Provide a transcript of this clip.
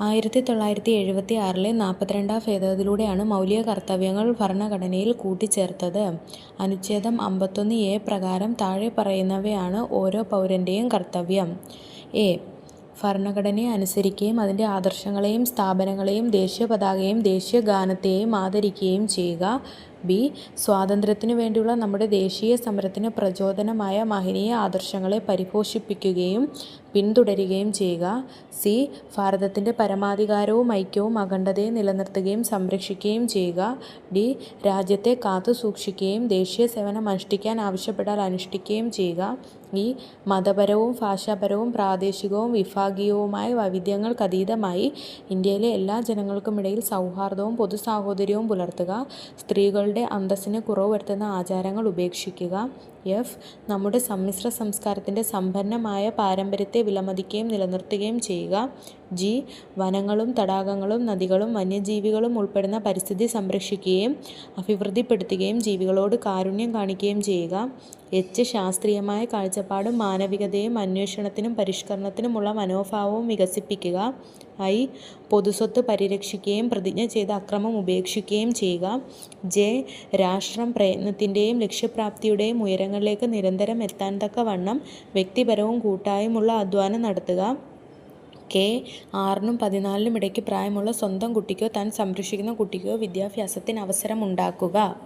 ആയിരത്തി തൊള്ളായിരത്തി എഴുപത്തി ആറിലെ നാൽപ്പത്തിരണ്ടാം ഭേദഗതിയിലൂടെയാണ് മൗലിക കർത്തവ്യങ്ങൾ ഭരണഘടനയിൽ കൂട്ടിച്ചേർത്തത്. അനുച്ഛേദം അമ്പത്തൊന്ന് എ പ്രകാരം താഴെ പറയുന്നവയാണ് ഓരോ പൗരന്റെയും കർത്തവ്യം. എ. ഭരണഘടനയെ അനുസരിക്കുകയും അതിന്റെ ആദർശങ്ങളെയും സ്ഥാപനങ്ങളെയും ദേശീയ പതാകയും ദേശീയ ഗാനത്തെയും ആദരിക്കുകയും ചെയ്യുക. ബി. സ്വാതന്ത്ര്യത്തിനു വേണ്ടിയുള്ള നമ്മുടെ ദേശീയ സമരത്തിന് പ്രചോദനമായ മഹനീയ ആദർശങ്ങളെ പരിപോഷിപ്പിക്കുകയും പിന്തുടരുകയും ചെയ്യുക. സി. ഭാരതത്തിന്റെ പരമാധികാരവും ഐക്യവും അഖണ്ഡതയും നിലനിർത്തുകയും സംരക്ഷിക്കുകയും ചെയ്യുക. ഡി. രാജ്യത്തെ കാത്തു സൂക്ഷിക്കുകയും ദേശീയ സേവനം അനുഷ്ഠിക്കാൻ ആവശ്യപ്പെട്ടാൽ അനുഷ്ഠിക്കുകയും ചെയ്യുക. ഈ മതപരവും ഭാഷാപരവും പ്രാദേശികവും വിഭാഗീയവുമായ വൈവിധ്യങ്ങൾക്കതീതമായി ഇന്ത്യയിലെ എല്ലാ ജനങ്ങൾക്കുമിടയിൽ സൗഹാർദ്ദവും പൊതുസാഹോദര്യവും പുലർത്തുക. സ്ത്രീകളുടെ അന്തസ്സിന് കുറവ് വരുത്തുന്ന ആചാരങ്ങൾ ഉപേക്ഷിക്കുക. എഫ്. നമ്മുടെ സമ്മിശ്ര സംസ്കാരത്തിന്റെ സമ്പന്നമായ പാരമ്പര്യത്തെ വിലമതിക്കുകയും നിലനിർത്തുകയും ചെയ്യുക. ജി. വനങ്ങളും തടാകങ്ങളും നദികളും വന്യജീവികളും ഉൾപ്പെടുന്ന പരിസ്ഥിതി സംരക്ഷിക്കുകയും അഭിവൃദ്ധിപ്പെടുത്തുകയും ജീവികളോട് കാരുണ്യം കാണിക്കുകയും ചെയ്യുക. എച്ച്. ശാസ്ത്രീയമായ കാഴ്ചപ്പാടും മാനവികതയും അന്വേഷണത്തിനും പരിഷ്കരണത്തിനുമുള്ള മനോഭാവവും വികസിപ്പിക്കുക. ഐ. പൊതുസ്വത്ത് പരിരക്ഷിക്കുകയും പ്രതിജ്ഞ ചെയ്ത അക്രമം ഉപേക്ഷിക്കുകയും ചെയ്യുക. ജെ. രാഷ്ട്രം പ്രയത്നത്തിന്റെയും ലക്ഷ്യപ്രാപ്തിയുടെയും ഉയരങ്ങളിലേക്ക് നിരന്തരം എത്താൻ തക്കവണ്ണം വ്യക്തിപരവും കൂട്ടായുമുള്ള അധ്വാനം നടത്തുക. കെ. ആറിനും പതിനാലിനും ഇടയ്ക്ക് പ്രായമുള്ള സ്വന്തം കുട്ടിക്കോ താൻ സംരക്ഷിക്കുന്ന കുട്ടിക്കോ വിദ്യാഭ്യാസത്തിന് അവസരമുണ്ടാക്കുക.